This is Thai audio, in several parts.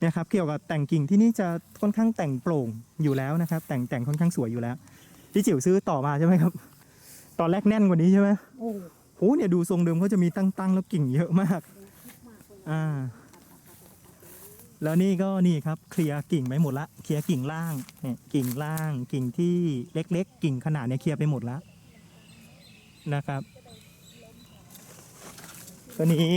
เนี่ยครับเกี่ยวกับแต่งกิ่งที่นี่จะค่อนข้างแต่งโปร่งอยู่แล้วนะครับ แต่งแต่งค่อนข้างสวยอยู่แล้วพี่จิ๋วซื้อต่อมาใช่ไหมครับ ตอนแรกแน่นกว่านี้ใช่ไหมโอ้โหเนี่ยดูทรงเดิมเขาจะมีตั้งๆแล้วกิ่งเยอะมากอ่าแล้วนี่ก็นี่ครับเคลียร์กิ่งไปหมดละเคลียร์กิ่งล่างเนี่ยกิ่งล่างกิ่งที่เล็ก ๆ กิ่งขนาดเนี่ยเคลียร์ไปหมดละนะครับ ตัวนี้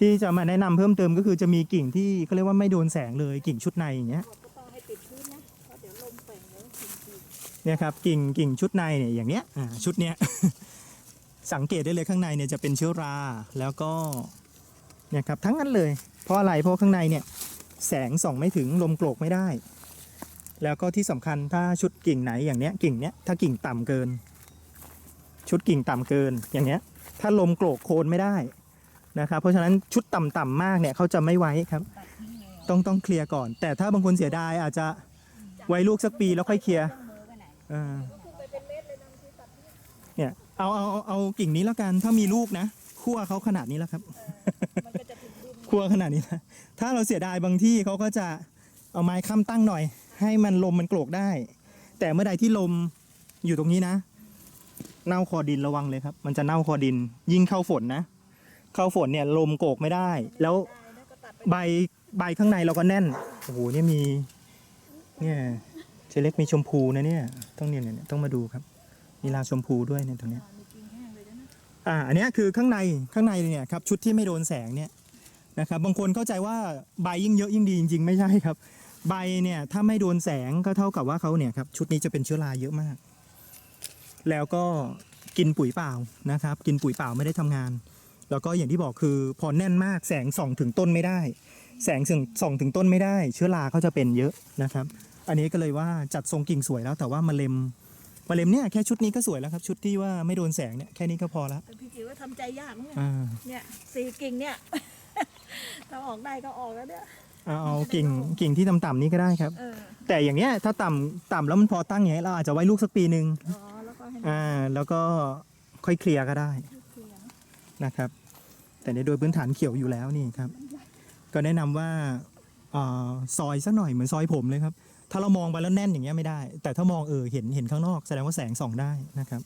ที่จะมาแนะนำเพิ่มเติมก็คือจะมีกิ่งที่เขาเรียกว่าไม่โดนแสงเลยกิ่งชุดในอย่างเงี้ยก็ต้องให้ติดพื้นนะเพราะเดี๋ยวลมแฝงเดี๋ยวกินกินเนี่ยครับกิ่งกิ่งชุดในเนี่ยอย่างเนี้ยอ่าชุดเนี้ย สังเกตได้เลยข้างในเนี่ยจะเป็นเชื้อราแล้วก็เนี่ยครับทั้งนั้นเลย เพราะอะไรเพราะข้างในเนี่ยแสงส่องไม่ถึงลมโกรกไม่ได้ แล้วก็ที่สำคัญถ้าชุดกิ่งไหนอย่างเนี้ยกิ่งเนี้ยถ้ากิ่งต่ำเกิน ชุดกิ่งต่ำเกินอย่างเนี้ย ถ้าลมโกรกโคนไม่ได้ นะครับ เพราะฉะนั้นชุดต่ำๆมากเนี่ยเขาจะไม่ไว้ครับ ต้องต้องเคลียร์ก่อน แต่ถ้าบางคนเสียดายอาจจะไว้ลูกสักปีแล้วค่อยเคลียร์เนี่ยเอาเอาเอากิ่งนี้แล้วกันถ้ามีลูกนะคั่วเขาขนาดนี้แล้วครับมันก็จะถึงดินคั่วขนาดนี้นะถ้าเราเสียดายบางที่เขาก็จะเอาไม้ค้ำตั้งหน่อย ให้มันลมมันโกรกได้ แต่เมื่อใดที่ลมอยู่ตรงนี้นะ เน่าคอดินระวังเลยครับ มันจะเน่าคอดินยิ่งเข้าฝนนะ เข้าฝนเนี่ยลมโกกไม่ได้ แล้วใบใบข้างในเราก็แน่นโอ้โหเนี่ยมี เนี่ยเจเล็กมีชมพูนะเนี่ยต้องเนี่ยเนี่ยต้องมาดูครับ มีลาชมพูด้วยเนี่ยตรงเนี้ยอ่าอันเนี้ยคือข้างในข้างในเนี่ยครับชุดที่ไม่โดนแสงเนี่ยนะครับบางคนเข้าใจว่าใบยิ่งเยอะยิ่งดีจริงๆ ไม่ใช่ครับ ใบเนี่ยถ้าไม่โดนแสงก็เท่ากับว่าเขาเนี่ยครับชุดนี้จะเป็นเชื้อราเยอะมาก แล้วก็กินปุ๋ยเปล่านะครับ กินปุ๋ยเปล่าไม่ได้ทำงาน แล้วก็อย่างที่บอกคือพอแน่นมากแสงส่องถึงต้นไม่ได้ แสงส่องส่องถึงต้นไม่ได้ เชื้อราเขาจะเป็นเยอะนะครับ อันนี้ก็เลยว่าจัดทรงกิ่งสวยแล้วแต่ว่ามะเร็มมะเร็มเนี่ยแค่ชุดนี้ก็สวยแล้วครับ ชุดที่ว่าไม่โดนแสงเนี่ยแค่นี้ก็พอละแต่พี่จิ๋วก็ทำใจยากเนี่ยอ่าเนี่ยสี่กิ่งเนี่ยถ้าออกได้ก็ออกแล้วเนี่ยเอาเอากิ่งกิ่งที่ต่ำๆนี้ก็ได้ครับ เออแต่อย่างเนี้ยถ้าต่ำต่ำแล้วมันพอตั้งอย่างเงี้ยเราอาจจะไว้ลูกสักปีหนึ่งอ๋อแล้วก็ให้มันอ่าแล้วก็ค่อยเคลียร์ก็ได้เคลียร์นะนะครับ แต่ในโดยพื้นฐานเขียวอยู่แล้วนี่ครับ ก็แนะนำว่าอ่าซอยสักหน่อยเหมือนซอยผมเลยครับ ถ้าเรามองไปแล้วแน่นอย่างเงี้ยไม่ได้ แต่ถ้ามองเออเห็นเห็นข้างนอกแสดงว่าแสงส่องได้นะครับ